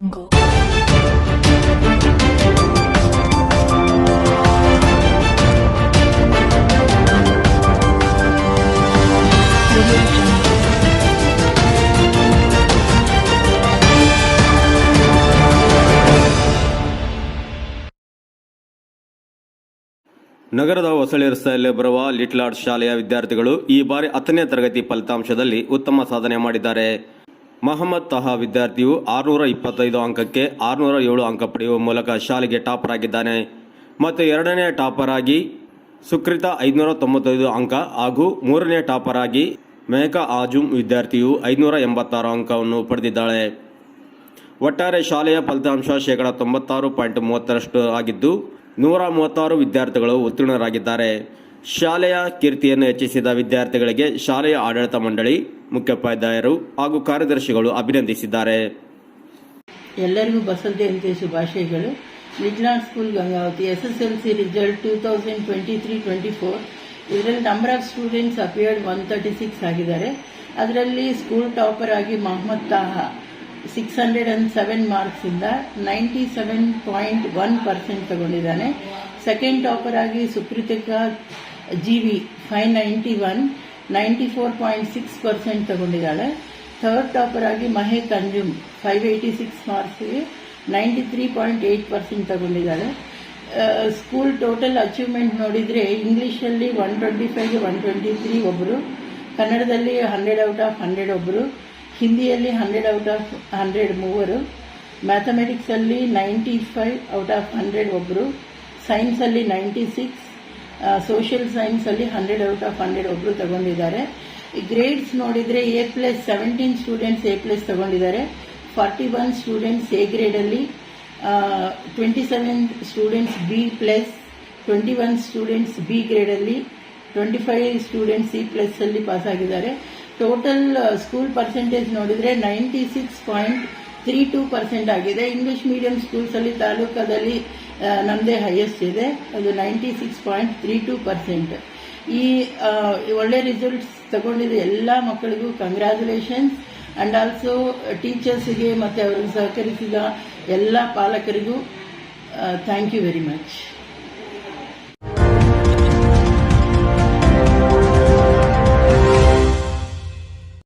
ನಗರದ ಹೊಸಳಿ ರಸ್ತೆಯಲ್ಲಿ ಬರುವ ಲಿಟ್ಲಾರ್ಡ್ ಶಾಲೆಯ ವಿದ್ಯಾರ್ಥಿಗಳು ಈ ಬಾರಿ ಹತ್ತನೇ ತರಗತಿ ಫಲಿತಾಂಶದಲ್ಲಿ ಉತ್ತಮ ಸಾಧನೆ ಮಾಡಿದ್ದಾರೆ. ಮಹಮ್ಮದ್ ತಹಾ ವಿದ್ಯಾರ್ಥಿಯು ಆರುನೂರ ಇಪ್ಪತ್ತೈದು ಅಂಕಕ್ಕೆ ಆರುನೂರ ಏಳು ಅಂಕ ಪಡೆಯುವ ಮೂಲಕ ಶಾಲೆಗೆ ಟಾಪರ್ ಆಗಿದ್ದಾನೆ. ಮತ್ತು ಎರಡನೇ ಟಾಪರ್ ಆಗಿ ಸುಕೃತ ಐದುನೂರ ತೊಂಬತ್ತೈದು ಅಂಕ ಹಾಗೂ ಮೂರನೇ ಟಾಪರ್ ಆಗಿ ಮೆಹಕಾ ಆಜುಮ್ ವಿದ್ಯಾರ್ಥಿಯು ಐದುನೂರ ಎಂಬತ್ತಾರು ಅಂಕವನ್ನು ಪಡೆದಿದ್ದಾಳೆ. ಒಟ್ಟಾರೆ ಶಾಲೆಯ ಫಲಿತಾಂಶ ಶೇಕಡ ತೊಂಬತ್ತಾರು ಪಾಯಿಂಟ್ ಮೂವತ್ತರಷ್ಟು ಆಗಿದ್ದು, ನೂರ ಮೂವತ್ತಾರು ವಿದ್ಯಾರ್ಥಿಗಳು ಉತ್ತೀರ್ಣರಾಗಿದ್ದಾರೆ. ಶಾಲೆಯ ಕೀರ್ತಿಯನ್ನು ಹೆಚ್ಚಿಸಿದ ವಿದ್ಯಾರ್ಥಿಗಳಿಗೆ ಶಾಲೆಯ ಆಡಳಿತ ಮಂಡಳಿ ಮುಖ್ಯೋಪಾಧ್ಯಾಯರು ಹಾಗೂ ಕಾರ್ಯದರ್ಶಿಗಳು ಅಭಿನಂದಿಸಿದ್ದಾರೆ. ಎಲ್ಲರಿಗೂ ಬಸಂತ ಜಯಂತಿ ಶುಭಾಶಯಗಳು. Midland school Gangavati S S L C result two thousand twenty three twenty four ಇದರಲ್ಲಿ number of students appeared one thirty six ಆಗಿದ್ದಾರೆ. ಅದರಲ್ಲಿ ಸ್ಕೂಲ್ ಟಾಪರ್ ಆಗಿ Mohammad Taha six hundred and seven ಮಾರ್ಕ್ಸಿಂದ ninety seven point one percent ತಗೊಂಡಿದ್ದಾನೆ. Second topper ಆಗಿ Supreetika G V five ninety one ninety four point six percent ತಗೊಂಡಿದ್ದಾಳೆ. Third topper ಆಗಿ Mahek Anjum five eighty six ಮಾರ್ಕ್ಸ್ಗೆ ninety three point eight percent ತಗೊಂಡಿದ್ದಾಳೆ school total achievement ನೋಡಿದರೆ ಇಂಗ್ಲೀಷಲ್ಲಿ one twenty ಫೈವ್ಗೆ one twenty three ಒಬ್ಬರು ಕನ್ನಡದಲ್ಲಿ hundred out of hundred ಒಬ್ಬರು ಹಿಂದಿಯಲ್ಲಿ hundred out of hundred ಮೂವರು ಮ್ಯಾಥಮೆಟಿಕ್ಸಲ್ಲಿ ninety five out of hundred ಒಬ್ಬರು ಸೈನ್ಸಲ್ಲಿ ನೈಂಟಿ ಸಿಕ್ಸ್ ಸೋಷಿಯಲ್ ಸೈನ್ಸಲ್ಲಿ ಹಂಡ್ರೆಡ್ ಔಟ್ ಆಫ್ ಹಂಡ್ರೆಡ್ ಒಬ್ಬರು ತಗೊಂಡಿದ್ದಾರೆ. ಗ್ರೇಡ್ಸ್ ನೋಡಿದರೆ A plus seventeen students A plus ತಗೊಂಡಿದ್ದಾರೆ. Forty one students A ಗ್ರೇಡಲ್ಲಿ twenty seven students B plus twenty one students B ಗ್ರೇಡಲ್ಲಿ twenty five students C plus ಅಲ್ಲಿ pass ಆಗಿದ್ದಾರೆ. Total school percentage ನೋಡಿದ್ರೆ ninety six point three two percent ಆಗಿದೆ. English medium schools ಅಲ್ಲಿ ತಾಲೂಕದಲ್ಲಿ ನಮ್ಮದೇ highest ಇದೆ. ಅದು ninety six point three two percent ಈ ಒಳ್ಳೆ ರಿಸಲ್ಟ್ಸ್ ತಗೊಂಡಿದ್ದ ಎಲ್ಲ ಮಕ್ಕಳಿಗೂ ಕಂಗ್ರ್ಯಾಚುಲೇಷನ್ಸ್ ಅಂಡ್ ಆಲ್ಸೋ ಟೀಚರ್ಸಿಗೆ ಮತ್ತು ಅವರಿಗೆ ಸಹಕರಿಸಿದ ಎಲ್ಲ ಪಾಲಕರಿಗೂ ಥ್ಯಾಂಕ್ ಯು ವೆರಿ ಮಚ್